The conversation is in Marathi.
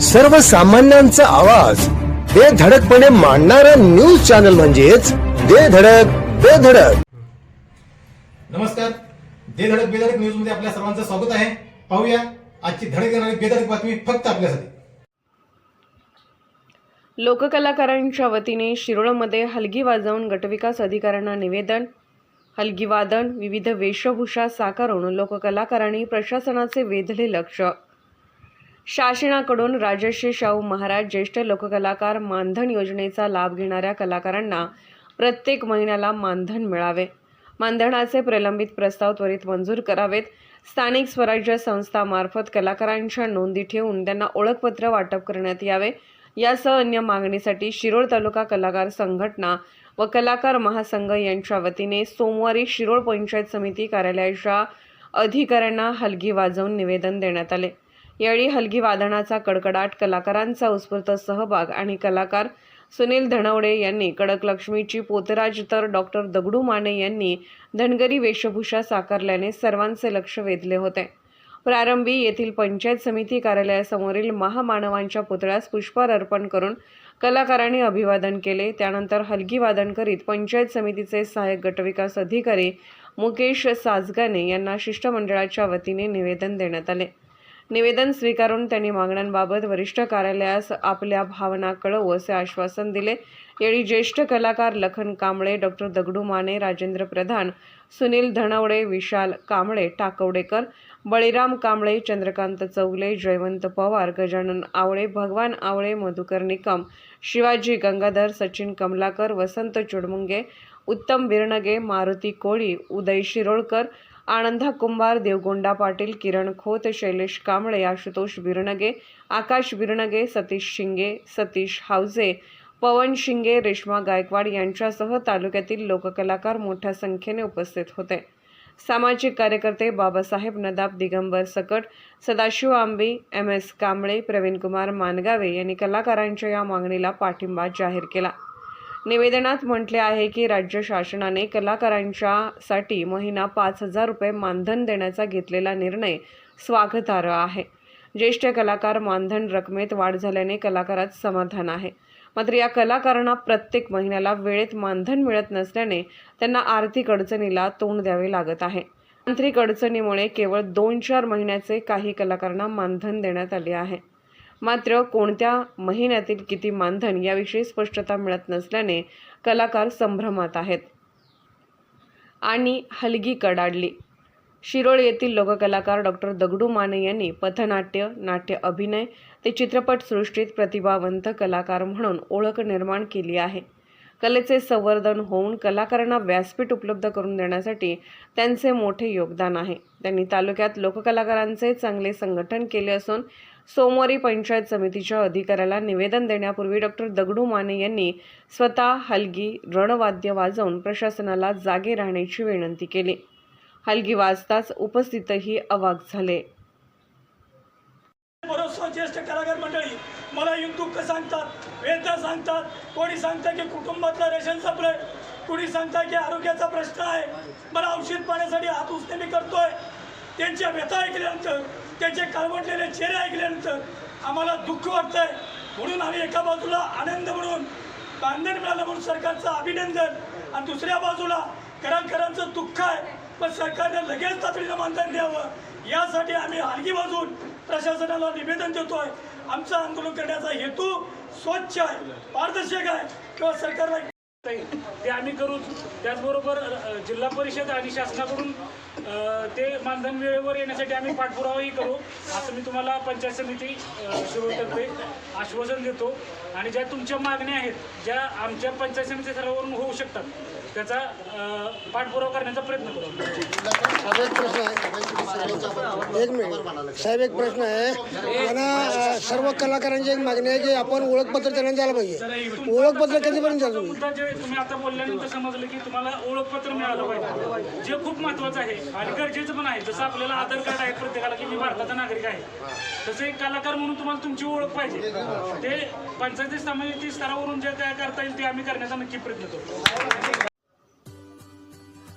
सर्वसामान्यांचा आवाज. बेधडकपणे मांडणारा न्यूज चॅनल म्हणजेच बेधडक बेधडक नमस्कार. दे धडक बेधडक न्यूजमध्ये आपल्या सर्वांचं स्वागत आहे. पाहूया आजची धडक देणारी बेधडक बातमी फक्त आपल्यासाठी. लोककलाकारांच्या वतीने शिरोळमध्ये हलगी वाजवून गटविकास अधिकाऱ्यांना निवेदन. हलगी वादन विविध वेशभूषा साकारून लोककलाकारांनी प्रशासनाचे वेधले लक्ष. शासनाकडून राजश्री शाहू महाराज ज्येष्ठ लोककलाकार मानधन योजनेचा लाभ घेणाऱ्या कलाकारांना प्रत्येक महिन्याला मानधन मिळावे. मानधनाचे प्रलंबित प्रस्ताव त्वरित मंजूर करावेत. स्थानिक स्वराज्य संस्थामार्फत कलाकारांच्या नोंदी ठेवून त्यांना ओळखपत्र वाटप करण्यात यावे. यासह अन्य मागणीसाठी शिरोळ तालुका कलाकार संघटना व कलाकार महासंघ यांच्या वतीने सोमवारी शिरोळ पंचायत समिती कार्यालयाच्या अधिकाऱ्यांना हलगी वाजवून निवेदन देण्यात आले. यावेळी हलगी वादनाचा कडकडाट कलाकारांचा उत्स्फूर्त सहभाग आणि कलाकार सुनील धनवडे यांनी कडक लक्ष्मीची पोतराज तर डॉक्टर दगडू माने यांनी धनगरी वेशभूषा साकारल्याने सर्वांचे लक्ष वेधले होते. प्रारंभी येथील पंचायत समिती कार्यालयासमोरील महामानवांच्या पुतळ्यास पुष्पहार अर्पण करून कलाकारांनी अभिवादन केले. त्यानंतर हलगी वादन करीत पंचायत समितीचे सहाय्यक गटविकास अधिकारी मुकेश साजगाने यांना शिष्टमंडळाच्या वतीने निवेदन देण्यात आले. निवेदन स्वीकारून त्यांनी मागण्यांबाबत वरिष्ठ कार्यालयास आपल्या भावना कळवू असे आश्वासन दिले. यावेळी ज्येष्ठ कलाकार लखन कांबळे डॉक्टर दगडू माने राजेंद्र प्रधान सुनील धनवडे विशाल कांबळे टाकवडेकर बळीराम कांबळे चंद्रकांत चौगले जयवंत पवार गजानन आवळे भगवान आवळे मधुकर निकम शिवाजी गंगाधर सचिन कमलाकर वसंत चुडमुंगे उत्तम बिरणगे मारुती कोळी उदय शिरोळकर आनंदा कुंभार देवगोंडा पाटील किरण खोत शैलेश कांबळे आशुतोष बिरणगे आकाश बिरणगे सतीश शिंगे सतीश हावजे पवन शिंगे रेश्मा गायकवाड यांच्यासह तालुक्यातील लोककलाकार मोठ्या संख्येने उपस्थित होते. सामाजिक कार्यकर्ते बाबासाहेब नदाब दिगंबर सकट सदाशिव आंबे एम एस कांबळे प्रवीणकुमार मानगावे यांनी कलाकारांच्या या मागणीला पाठिंबा जाहीर केला. निवेदनात म्हटले आहे की राज्य शासनाने कलाकारांच्यासाठी महिना पाच हजार रुपये मानधन देण्याचा घेतलेला निर्णय स्वागतार्ह आहे. ज्येष्ठ कलाकार मानधन रकमेत वाढ झाल्याने कलाकारात समाधान आहे. मात्र या कलाकारांना प्रत्येक महिन्याला वेळेत मानधन मिळत नसल्याने त्यांना आर्थिक अडचणीला तोंड द्यावे लागत आहे. तांत्रिक अडचणीमुळे केवळ दोन चार महिन्याचे काही कलाकारांना मानधन देण्यात आले आहे. मात्र कोणत्या महिन्यातील किती मानधन याविषयी स्पष्टता मिळत नसल्याने कलाकार संभ्रमात आहेत. आणि हलगी कडाडली. शिरोळ येथील लोककलाकार डॉक्टर दगडू माने यांनी पथनाट्य नाट्य अभिनय ते चित्रपटसृष्टीत प्रतिभावंत कलाकार म्हणून ओळख निर्माण केली आहे. कलेचे संवर्धन होऊन कलाकारांना व्यासपीठ उपलब्ध करून देण्यासाठी त्यांचे मोठे योगदान आहे. त्यांनी तालुक्यात लोककलाकारांचे चांगले संघटन केले असून सोमवारी पंचायत समितीच्या अधिकाऱ्याला निवेदन देण्यापूर्वी डॉक्टर दगडू माने यांनी स्वतः हलगी रणवाद्य वाजवून प्रशासनाला जागे राहण्याची विनंती केली. हलगी वाजताच उपस्थितही अवाक झाले. बरोबर ज्येष्ठ कलाकार मंडळी मला युट्यूब सांगतात वेदना सांगतात. कोणी सांगतं की कुटुंबातलं रेशन सप्लाय कोणी सांगतात की आरोग्याचा प्रश्न आहे. मला औषध पाण्यासाठी हात उचले मी करतोय. त्यांच्या व्यथा ऐकल्यानंतर त्याचे काळवटलेले चेहरे ऐकल्यानंतर आम्हाला दुःख वाटतंय. म्हणून आम्ही एका बाजूला आनंद म्हणून बांधण मिळालं म्हणून सरकारचं अभिनंदन आणि दुसऱ्या बाजूला कलाकारांचं दुःख आहे. पण सरकारने लगेच तातडीनं मानधन द्यावं. यासाठी आम्ही हलगी बाजून प्रशासनाला निवेदन देतोय. आमचं आंदोलन करण्याचा हेतू स्वच्छ आहे पारदर्शक आहे. किंवा सरकारला ते आम्ही करूच त्याचबरोबर जिल्हा परिषद आणि शासनाकडून ते मानधन वेळेवर येण्यासाठी आम्ही पाठपुरावाही करू. असं मी तुम्हाला पंचायत समिती अ, आश्वासन देतो. आणि ज्या तुमच्या मागण्या आहेत ज्या आमच्या पंचायत समिती स्तरावरून होऊ शकतात त्याचा पाठपुरावा करण्याचा प्रयत्न करू एक मिनिट. साहेब एक प्रश्न आहे. मला सर्व कलाकारांची एक मागणी आहे की आपण ओळखपत्र त्यांना द्यायला पाहिजे. ओळखपत्र कधीपर्यंत द्याल तुम्ही तुम्ही आता बोलल्यानंतर समजलं की तुम्हाला ओळखपत्र मिळालं पाहिजे. जे खूप महत्वाचं आहे आणि गरजेचं पण आहे. जसं आपल्याला आधार कार्ड आहे प्रत्येकाला की मी भारताचा नागरिक आहे. तसं एक कलाकार म्हणून तुम्हाला तुमची ओळख पाहिजे. ते पंचायती समिती स्तरावरून जे काय करता येईल ते आम्ही करण्याचा नक्की प्रयत्न करू